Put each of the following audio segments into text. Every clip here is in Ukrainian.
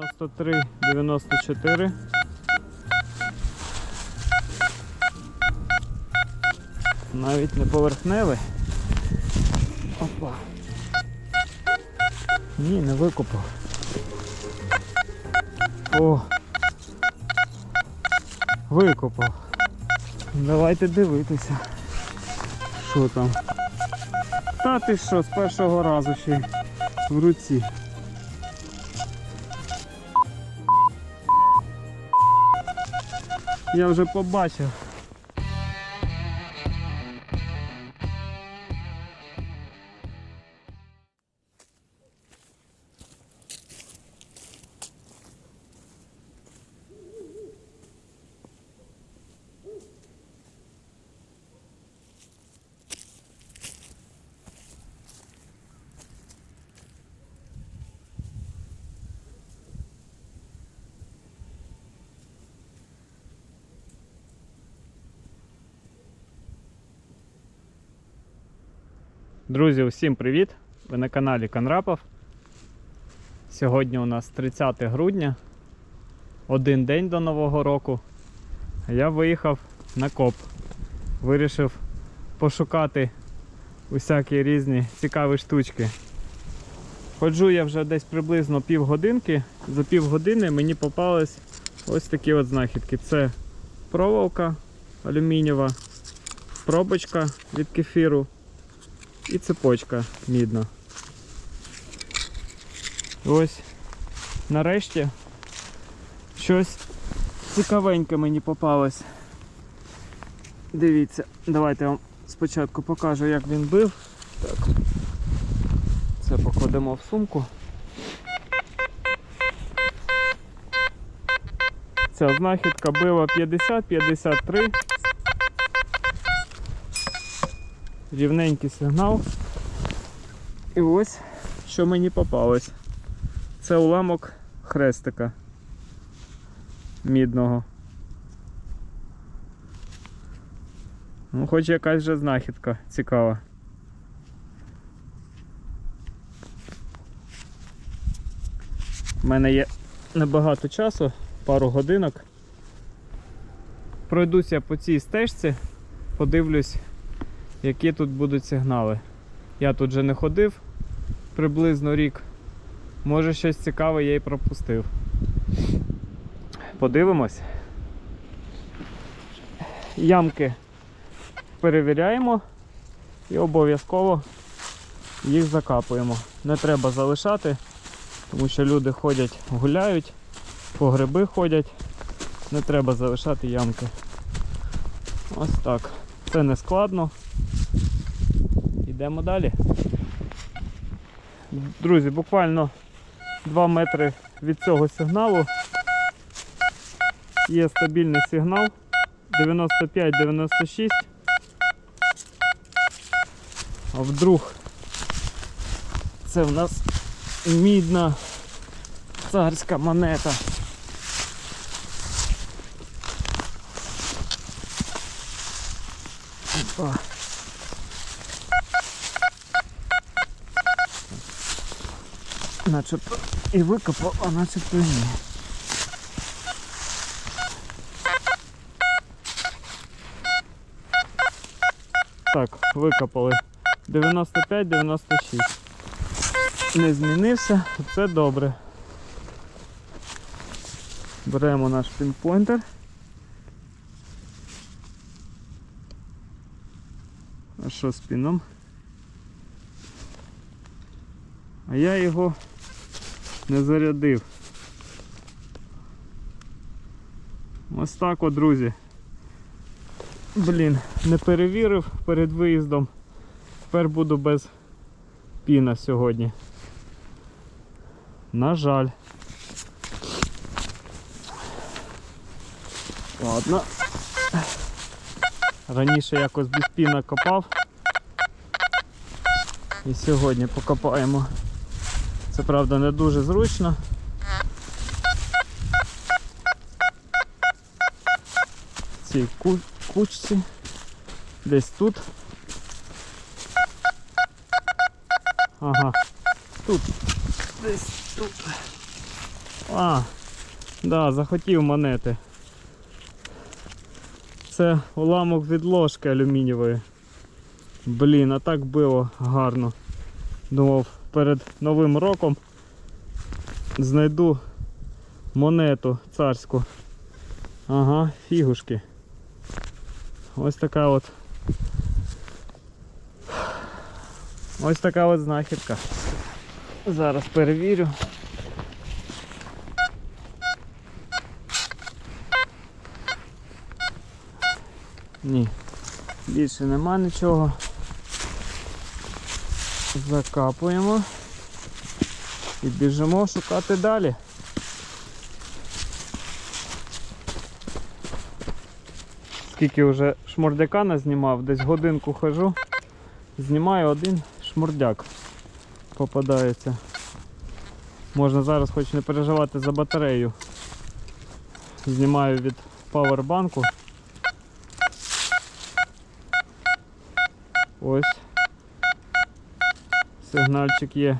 93, 94. Навіть не поверхневий. Опа. Ні, не викопав. О. Викопав. Давайте дивитися. Що там? Та ти що, з першого разу ще в руці. Я вже побачив. Друзі, усім привіт! Ви на каналі Канрапов. Сьогодні у нас 30 грудня, один день до Нового року. Я виїхав на коп. Вирішив пошукати усякі різні цікаві штучки. Ходжу я вже десь приблизно півгодинки. За півгодини мені попались ось такі от знахідки. Це проволока алюмінієва, пробочка від кефіру і цепочка мідна. Ось нарешті щось цікавеньке мені попалось. Дивіться, давайте я вам спочатку покажу, як він бив. Так. Це покладемо в сумку. Ця знахідка била 50-53. Рівненький сигнал. І ось що мені попалось. Це уламок хрестика мідного. Ну, хоч якась вже знахідка цікава. У мене є небагато часу, пару годинок. Пройдуся по цій стежці, подивлюсь, які тут будуть сигнали. Я тут же не ходив приблизно рік. Може щось цікаве я і пропустив. Подивимось. Ямки перевіряємо і обов'язково їх закапуємо. Не треба залишати, тому що люди ходять, гуляють, по гриби ходять. Не треба залишати ямки. Ось так. Це не складно. Йдемо далі. Друзі, буквально 2 метри від цього сигналу є стабільний сигнал 95-96. А вдруг це в нас мідна царська монета. Начебто і викопав, а начебто і ні. Так, викопали 95-96. Не змінився, це добре. Беремо наш пінпойнтер. А що з піном? А я його не зарядив. Ось так от, друзі. Блін, не перевірив перед виїздом. Тепер буду без піна сьогодні. На жаль. Ладно. Раніше якось без піна копав. І сьогодні покопаємо. Це правда не дуже зручно. В цій ку- кучці. Десь тут. Ага. Тут. Десь тут. А, да, захотів монети. Це уламок від ложки алюмінієвої. Блін, а так було гарно. Думав, перед Новим роком знайду монету царську. Ага, фігушки. Ось така от. Ось така от знахідка. Зараз перевірю. Ні, більше нема нічого. Закапуємо і біжимо шукати далі. Скільки вже шмурдяка назнімав, десь годинку хожу, знімаю один шмурдяк. Попадається. Можна зараз хоч не переживати за батарею. Знімаю від павербанку. Ось. Сигнальчик є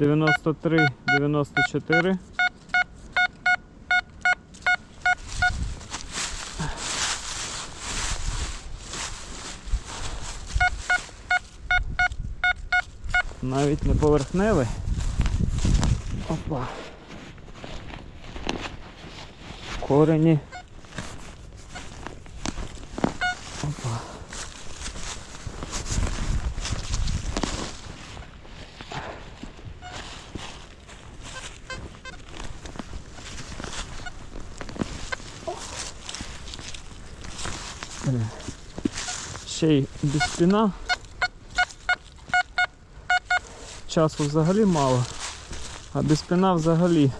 93, 94. Навіть не поверхневий. Опа. Корені. Опа. Блін. Ще й без спіна. Часу взагалі мало, а без спіна взагалі.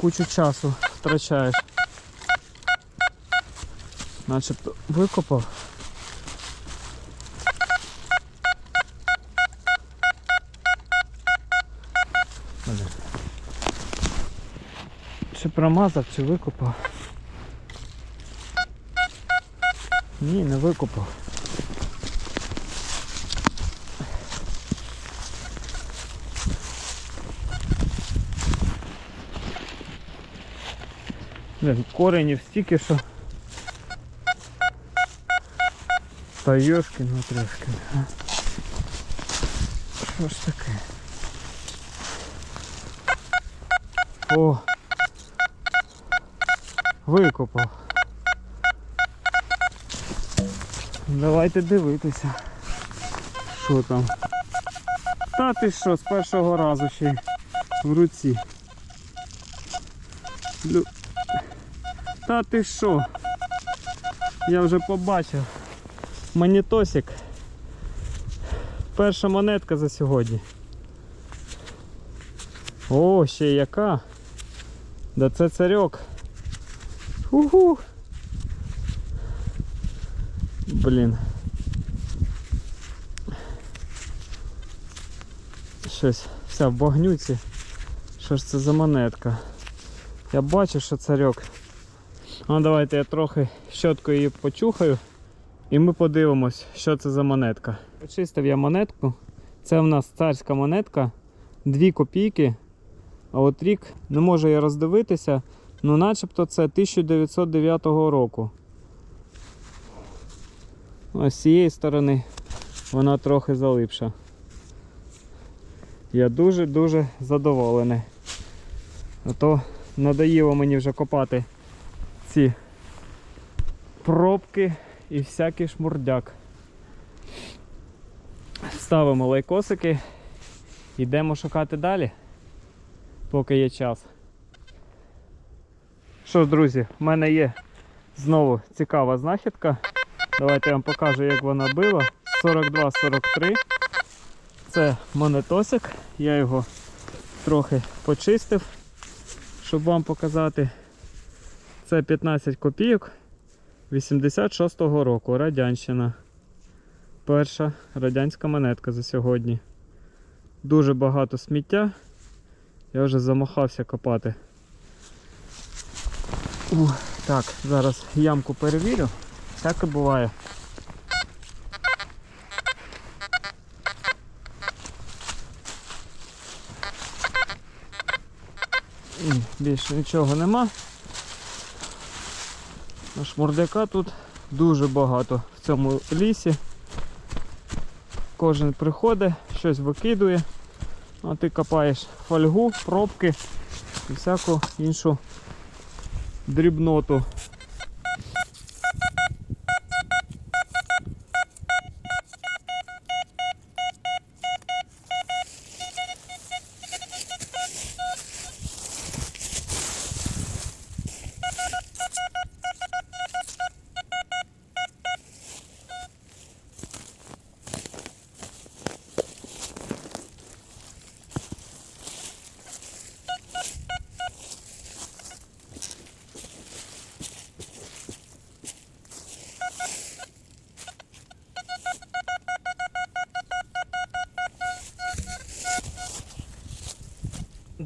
Кучу часу втрачаєш. Начебто викопав. Промазав, чи викопав? Ні, не викопав. Коренів стільки, що. Та йошки ну трошки. Що ж таке? О! Викопав. Давайте дивитися. Що там? Та ти що, з першого разу ще в руці. Лю... Та ти що? Я вже побачив. Монітосик. Перша монетка за сьогодні. О, ще яка. Да це царьок. Угу. Блін. Щось вся в багнюці. Що ж це за монетка? Я бачу, що царьок. Ну давайте я трохи щоткою її почухаю і ми подивимось, що це за монетка. Очистив я монетку. Це в нас царська монетка. 2 копійки. А от рік не можу я роздивитися, ну начебто це 1909 року. Ось з цієї сторони вона трохи залипша. Я дуже-дуже задоволений. А то надоїло мені вже копати ці пробки і всякий шмурдяк. Ставимо лайкосики, йдемо шукати далі, поки є час. Що ж, друзі, в мене є знову цікава знахідка. Давайте я вам покажу, як вона била. 42-43. Це монетосик. Я його трохи почистив, щоб вам показати. Це 15 копійок 86-го року. Радянщина. Перша радянська монетка за сьогодні. Дуже багато сміття. Я вже замахався копати. Так, зараз ямку перевірю. Так і буває. Більше нічого нема. Шмурдяка тут дуже багато в цьому лісі. Кожен приходить, щось викидує, а ти копаєш фольгу, пробки і всяку іншу дрібноту.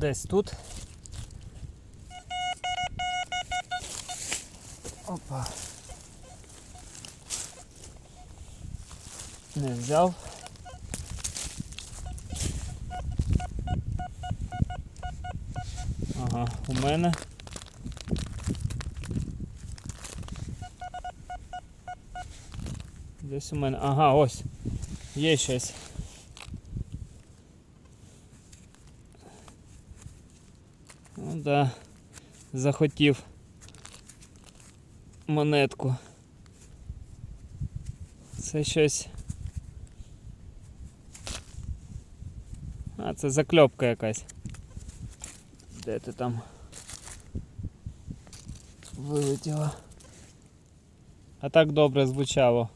Десь тут. Опа. Не взяв. Ага, у мене. Десь у мене. Ага, ось. Є щось. Да, захотів монетку. Це щось. А, це закльопка якась. Де ти там вилетіла? А так добре звучало.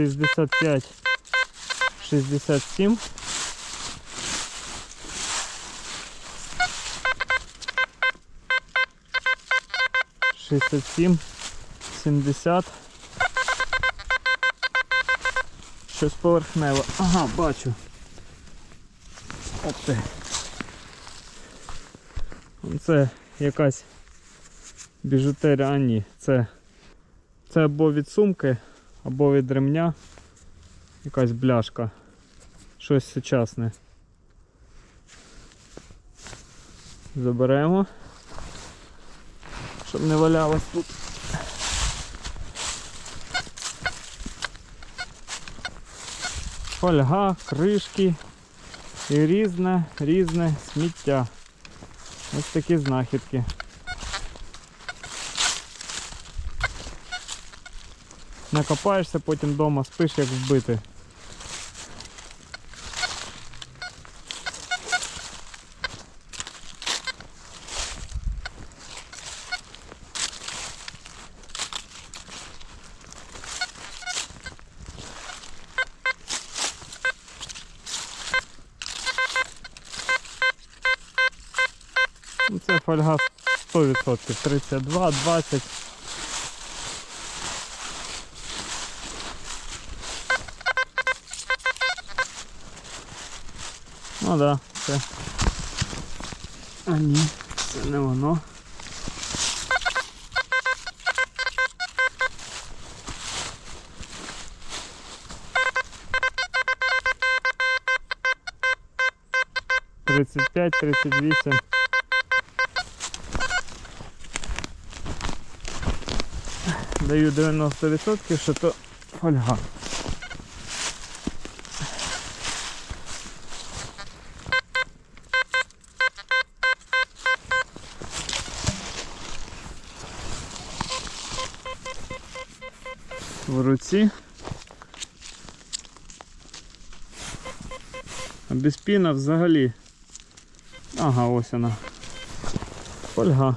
Шістдесят п'ять, шістдесят сім. Сімдесят. Щось поверхневе. Ага, бачу. Оп ти. Це якась біжутерія, ні, це, це або від сумки, або від ремня. Якась бляшка. Щось сучасне. Заберемо. Щоб не валялось тут. Фольга, кришки і різне, різне сміття. Ось такі знахідки. Накопаєшся, потім вдома спиш як вбитий. Ну, Це фольга 100%, 32, 20. Ну да, це. А ні, це не воно. Тридцять п'ять, тридцять вісім. Даю 90%, що то фольга. В руці. А без піна взагалі. Ага, ось вона. Фольга.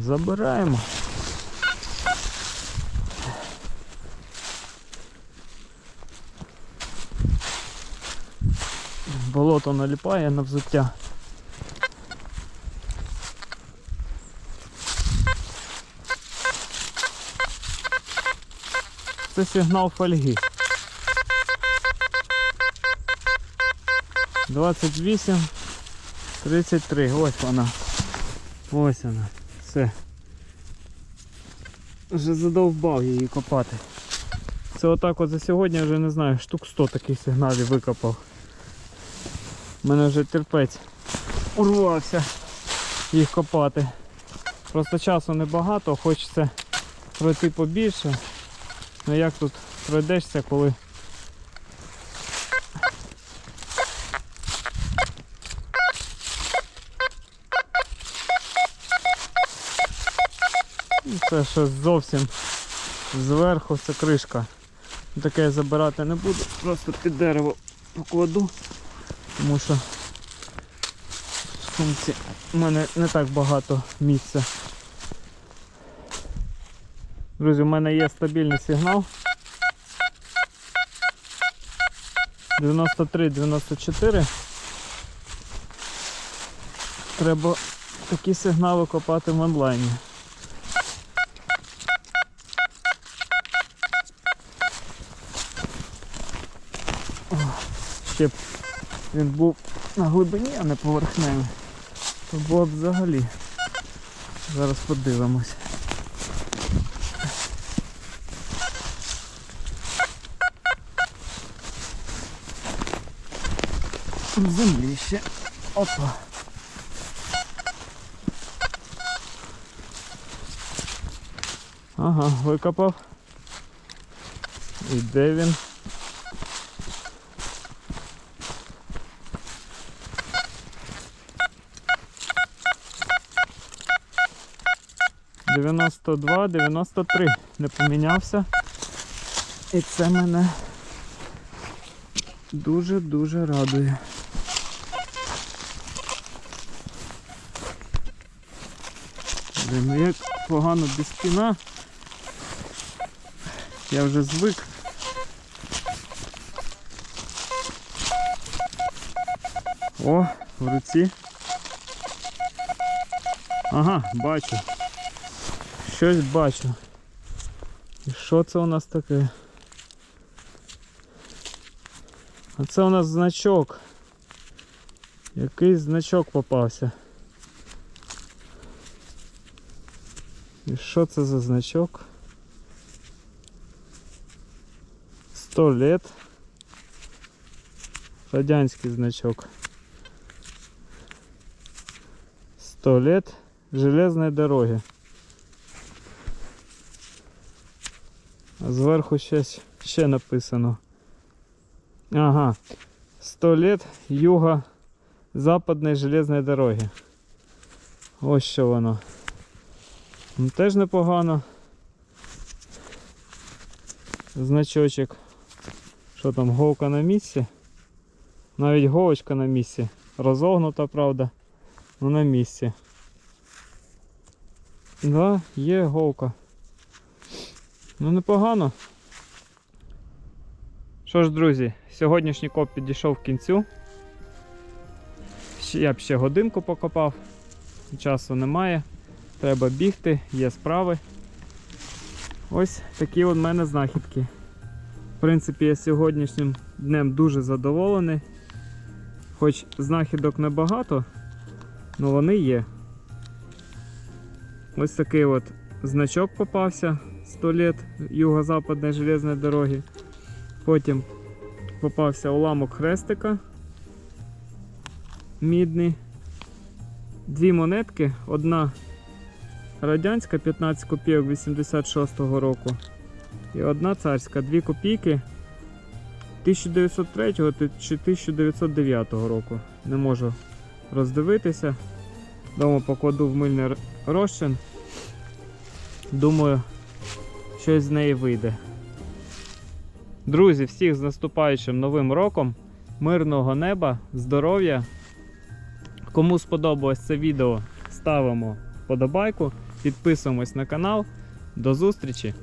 Забираємо. Болото наліпає на взуття. Це сигнал фольги. 28, 33, ось вона. Ось вона. Все. Вже задовбав її копати. Це отак от за сьогодні вже не знаю, штук 100 таких сигналів викопав. У мене вже терпець урвався їх копати. Просто часу небагато, хочеться пройти побільше. Ну як тут пройдешся, коли Ну, Це ще зовсім зверху це кришка. Таке я забирати не буду, просто під дерево покладу, тому що в сумці в мене не так багато місця. Друзі, у мене є стабільний сигнал. 93-94. Треба такі сигнали копати в онлайні. О, Ще б він був на глибині, а не поверхневий. То було б взагалі. Зараз подивимось. Землі ще. Опа. Ага, викопав. І де він? Дев'яносто два, дев'яносто три. Не помінявся. І це мене дуже-дуже радує. Блін, ну як погано без спіна. Я вже звик. О, в руці. Ага, бачу. Щось бачу. І що це у нас таке? А це у нас значок. Якийсь значок попався. І що це за значок? 100 лет. Радянський значок. 100 лет железной дороги. А зверху щось ще написано. Ага. 100 лет юго-западної железної дороги. Ось що воно. Ну, теж непогано. Значочок. Що там, голка на місці? Навіть голочка на місці. Розогнута, правда, ну на місці. Да, є голка. Ну непогано. Що ж, друзі, сьогоднішній коп підійшов в кінцю. Я б ще годинку покопав, часу немає. Треба бігти, є справи. Ось такі в мене знахідки. В принципі, я сьогоднішнім днем дуже задоволений. Хоч знахідок небагато, але вони є. Ось такий от значок попався 100 лет Юго-Западної железної дороги. Потім попався уламок хрестика мідний. Дві монетки, одна радянська 15 копійок 86-го року. І одна царська 2 копійки 1903 чи 1909 року. Не можу роздивитися. Дома покладу в мильний розчин. Думаю, щось з неї вийде. Друзі, всіх з наступаючим новим роком, мирного неба, здоров'я. Кому сподобалось це відео, ставимо подобайку, підписуємось на канал. До зустрічі!